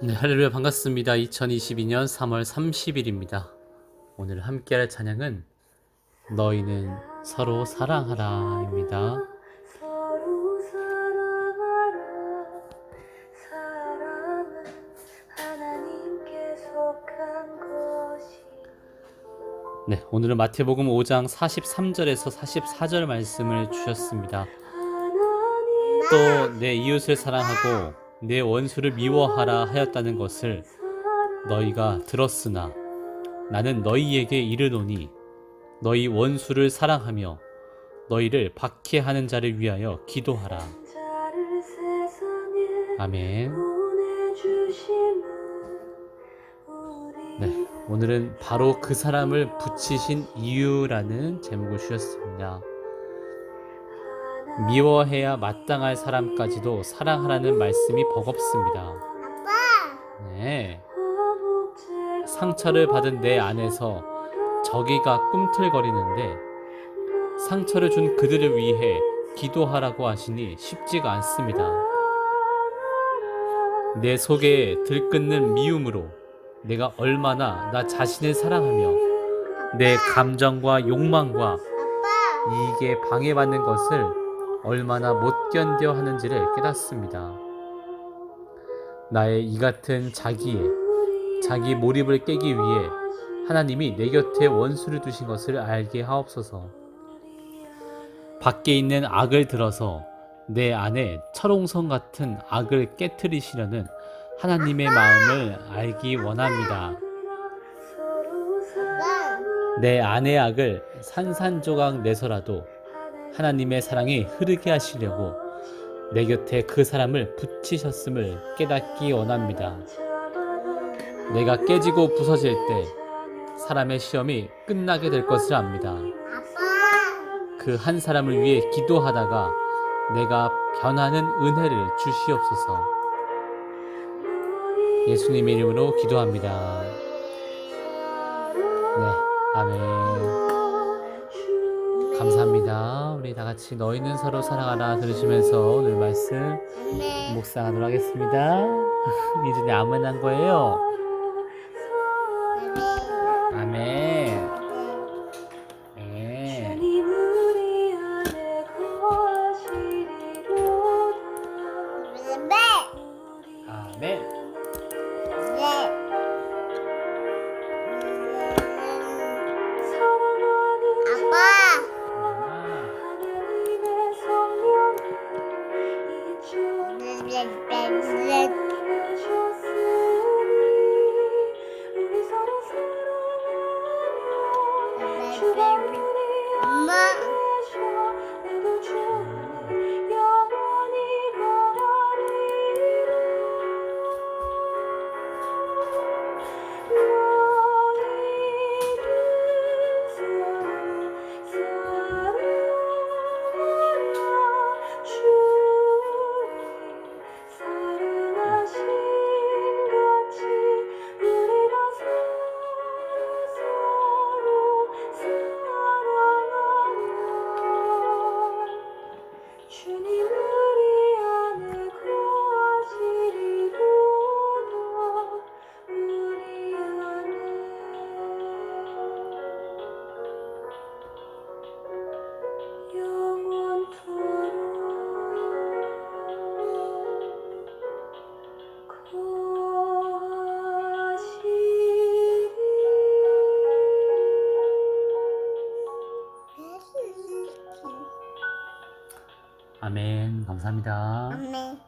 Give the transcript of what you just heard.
네, 할렐루야 반갑습니다. 2022년 3월 30일입니다. 오늘 함께할 찬양은 너희는 서로 사랑하라입니다. 서로 사랑하라 사랑은 하나님께 속한 것이 네, 오늘은 마태복음 5장 43절에서 44절 말씀을 주셨습니다. 또 내 이웃을 사랑하고 내 원수를 미워하라 하였다는 것을 너희가 들었으나 나는 너희에게 이르노니 너희 원수를 사랑하며 너희를 박해하는 자를 위하여 기도하라. 아멘. 네, 오늘은 바로 그 사람을 붙이신 이유라는 제목을 주셨습니다. 미워해야 마땅할 사람까지도 사랑하라는 말씀이 버겁습니다. 네, 상처를 받은 내 안에서 저기가 꿈틀거리는데 상처를 준 그들을 위해 기도하라고 하시니 쉽지가 않습니다. 내 속에 들끓는 미움으로 내가 얼마나 나 자신을 사랑하며 내 감정과 욕망과 이익에 방해받는 것을 얼마나 못 견뎌 하는지를 깨닫습니다. 나의 이 같은 자기에 자기 몰입을 깨기 위해 하나님이 내 곁에 원수를 두신 것을 알게 하옵소서. 밖에 있는 악을 들어서 내 안에 철옹성 같은 악을 깨뜨리시려는 하나님의 마음을 알기 원합니다. 내 안의 악을 산산조각 내서라도 하나님의 사랑이 흐르게 하시려고 내 곁에 그 사람을 붙이셨음을 깨닫기 원합니다. 내가 깨지고 부서질 때 사람의 시험이 끝나게 될 것을 압니다. 그 한 사람을 위해 기도하다가 내가 변하는 은혜를 주시옵소서. 예수님의 이름으로 기도합니다. 네, 아멘. 감사합니다. 우리 다 같이 너희는 서로 사랑하라 들으시면서 오늘 말씀 묵상하도록 하겠습니다. 이준이 아멘 한 거예요. 아멘. 네. 아멘. 사 아멘. 감사합니다. 아멘.